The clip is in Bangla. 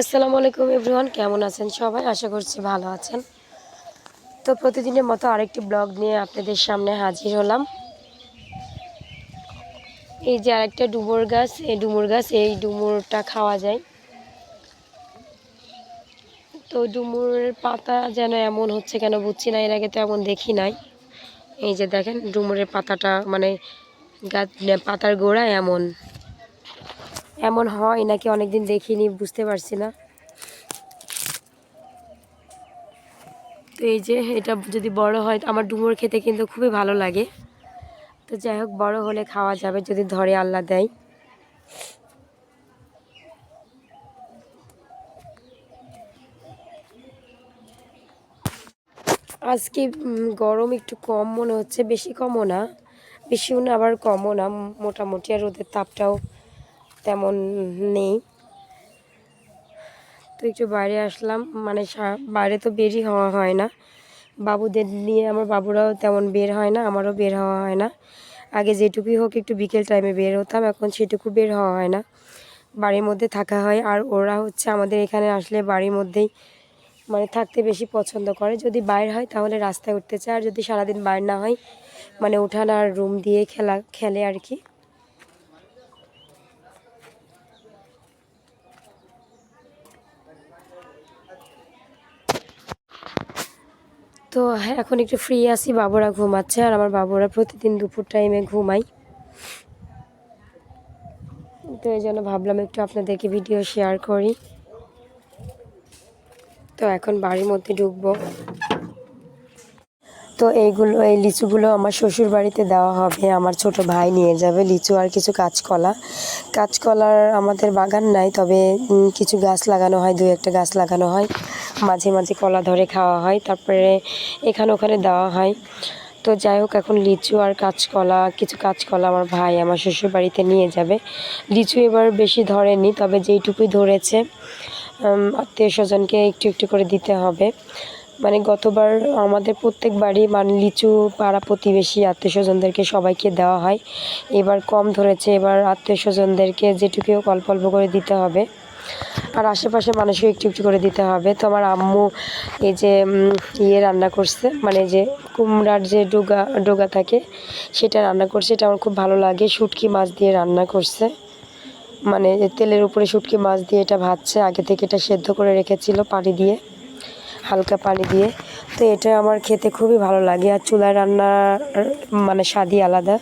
আসসালামু আলাইকুম এভরিওয়ান, কেমন আছেন সবাই? আশা করছি ভালো আছেন। তো প্রতিদিনের মতো আরেকটি ব্লগ নিয়ে আপনাদের সামনে হাজির হলাম। এই যে আরেকটা ডুমুর গাছ, এই ডুমুর গাছ, এই ডুমুরটা খাওয়া যায়। তো ডুমুরের পাতা যেন এমন হচ্ছে কেন বুঝছি না, এর আগে তো এমন দেখি নাই। এই যে দেখেন, ডুমুরের পাতাটা মানে গাছ, পাতার গোড়া এমন। এমন হয় নাকি অনেকদিন দেখিনি, বুঝতে পারছি না। তো এই যে এটা যদি বড় হয় আমার ডুমুর খেতে কিন্তু খুবই ভালো লাগে। তো যাই হোক, বড় হলে খাওয়া যাবে যদি ধরে আল্লাহ দেয়। আজকে গরম একটু কম মনে হচ্ছে, বেশি কমও না, বেশিও না, আবার কমও না মোটামুটি, আর রোদের তাপটাও তেমন নেই। তো একটু বাইরে আসলাম মানে বাইরে তো বেরই হওয়া হয় না। বাবুদের নিয়ে আমার বাবুরাও তেমন বের হয় না, আমারও বের হওয়া হয় না। আগে যেটুকুই হোক একটু বিকেল টাইমে বের হতাম, এখন সেটুকু বের হওয়া হয় না। বাড়ির মধ্যে থাকা হয়, আর ওরা হচ্ছে আমাদের এখানে আসলে বাড়ির মধ্যেই মানে থাকতে বেশি পছন্দ করে। যদি বাইর হয় তাহলে রাস্তায় উঠতে চায়, আর যদি সারাদিন বাইর না হয় মানে উঠান আর রুম দিয়ে খেলা, খেলে আর কি। তো হ্যাঁ এখন একটু ফ্রি আছি, বাবুরা ঘুমাচ্ছে আর আমার বাবুরা প্রতিদিন দুপুর টাইমে ঘুমাই তো এই জন্য ভাবলাম একটু আপনাদেরকে ভিডিও শেয়ার করি। তো এখন বাড়ির মধ্যে ঢুকবো। তো এইগুলো, এই লিচুগুলো আমার শ্বশুর বাড়িতে দেওয়া হবে, আমার ছোট ভাই নিয়ে যাবে লিচু আর কিছু কাঁচকলা। কাঁচকলার আমাদের বাগান নাই, তবে কিছু গাছ লাগানো হয় দু একটা গাছ লাগানো হয়। মাঝে মাঝে কলা ধরে খাওয়া হয়, তারপরে এখানে ওখানে দেওয়া হয়। তো যাই হোক, এখন লিচু আর কাঁচকলা, কিছু কাঁচকলা আমার ভাই আমার শ্বশুর বাড়িতে নিয়ে যাবে। লিচু এবার বেশি ধরেনি, তবে যেইটুকুই ধরেছে আত্মীয় স্বজনকে একটু একটু করে দিতে হবে। মানে গতবার আমাদের প্রত্যেক বাড়ি মানে লিচু পাড়া প্রতিবেশী আত্মীয় স্বজনদেরকে সবাইকে দেওয়া হয়। এবার কম ধরেছে, এবার আত্মীয় স্বজনদেরকে যেটুকু অল্প অল্প করে দিতে হবে। আর আশেপাশে মানুষকে একটু একটু করে দিতে হবে। তো আমার আম্মু এই যে ইয়ে রান্না করছে মানে যে কুমড়ার যে ডোগা ডোগা থাকে, সেটা রান্না করছে। এটা আমার খুব ভালো লাগে। শুটকি মাছ দিয়ে রান্না করছে। মানে তেলের উপরে শুটকি মাছ দিয়ে এটা ভাজছে। আগে থেকে এটা সেদ্ধ করে রেখেছিল পানি দিয়ে, হালকা পানি দিয়ে। তো এটা আমার খেতে খুবই ভালো লাগে। আর চুলায় রান্নার মানে স্বাদই আলাদা।